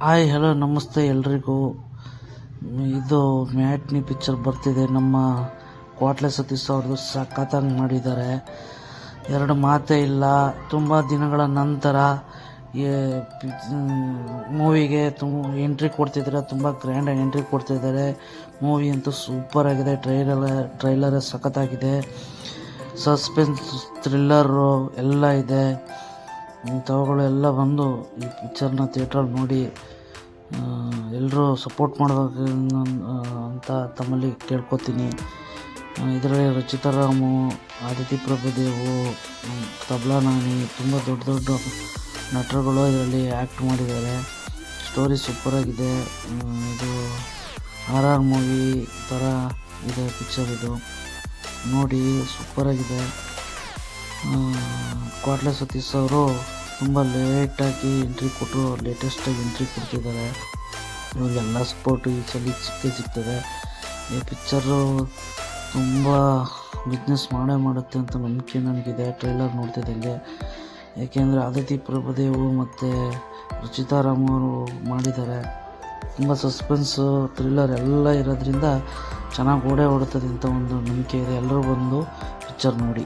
Hi hello ನಮಸ್ತೆ ಎಲ್ರಿಗೂ. ಇದು ಮ್ಯಾಟ್ನಿ ಪಿಕ್ಚರ್ ಬರ್ತಿದೆ. ನಮ್ಮ ಕ್ವಾಟ್ಲೆ ಸತೀಶ್ ಅವ್ರದ್ದು ಸಖತ್ತಾಗಿ ಮಾಡಿದ್ದಾರೆ. ಎರಡು ಮಾತೇ ಇಲ್ಲ. ತುಂಬ ದಿನಗಳ ನಂತರ ಮೂವಿಗೆ ತುಂಬ ಎಂಟ್ರಿ ಕೊಡ್ತಿದ್ದಾರೆ? ತುಂಬ ಗ್ರ್ಯಾಂಡಾಗಿ ಎಂಟ್ರಿ ಕೊಡ್ತಿದ್ದಾರೆ. ಮೂವಿ ಅಂತೂ ಸೂಪರ್ ಆಗಿದೆ. ಟ್ರೈಲರ್ ಟ್ರೈಲರ್ ಸಖತ್ತಾಗಿದೆ. ಸಸ್ಪೆನ್ಸ್, ಥ್ರಿಲ್ಲರು ಎಲ್ಲ ಇದೆ. ಇಂಥವುಗಳು ಎಲ್ಲ ಬಂದು ಈ ಪಿಕ್ಚರ್ನ ಥಿಯೇಟ್ರಲ್ಲಿ ನೋಡಿ ಎಲ್ಲರೂ ಸಪೋರ್ಟ್ ಮಾಡಬೇಕು ಅಂತ ತಮ್ಮಲ್ಲಿ ಕೇಳ್ಕೊತೀನಿ. ಇದರಲ್ಲಿ ರಚಿತಾ ರಾಮು, ಆದಿತಿ ಪ್ರಭುದೇವು ತಬ್ಲಾ ನಾನಿ, ತುಂಬ ದೊಡ್ಡ ದೊಡ್ಡ ನಟರುಗಳು ಇದರಲ್ಲಿ ಆ್ಯಕ್ಟ್ ಮಾಡಿದ್ದಾರೆ. ಸ್ಟೋರಿ ಸೂಪರಾಗಿದೆ. ಇದು ಆರ್ ಆರ್ ಮೂವಿ ಥರ ಇದೆ ಪಿಕ್ಚರ್ ಇದು. ನೋಡಿ, ಸೂಪರಾಗಿದೆ. ಕ್ವಾಟ್ಲೆ ಸತೀಶ್ ಅವರು ತುಂಬ ಲೇಟಾಗಿ ಎಂಟ್ರಿ ಕೊಟ್ಟರು ಲೇಟೆಸ್ಟಾಗಿ ಎಂಟ್ರಿ ಕೊಡ್ತಿದ್ದಾರೆ. ಇವಾಗೆಲ್ಲ ಸಪೋರ್ಟು ಈ ಸಲ ಸಿಕ್ಕೇ ಸಿಗ್ತದೆ. ಈ ಪಿಕ್ಚರು ತುಂಬ ಬಿಸ್ನೆಸ್ ಮಾಡೇ ಮಾಡುತ್ತೆ ಅಂತ ನಂಬಿಕೆ ನನಗಿದೆ. ಟ್ರೈಲರ್ ನೋಡ್ತಿದ್ದಂಗೆ ಏಕೆಂದರೆ ಆದಿತಿ ಪ್ರಭುದೇವು ಮತ್ತು ರುಚಿತಾರಾಮ್ ಅವರು ಮಾಡಿದ್ದಾರೆ. ತುಂಬ ಸಸ್ಪೆನ್ಸು ಥ್ರಿಲ್ಲರ್ ಎಲ್ಲ ಇರೋದ್ರಿಂದ ಚೆನ್ನಾಗಿ ಓಡೇ ಓಡುತ್ತದೆ ಅಂತ ಒಂದು ನಂಬಿಕೆ ಇದೆ. ಎಲ್ಲರೂ ಬಂದು ಪಿಕ್ಚರ್ ನೋಡಿ.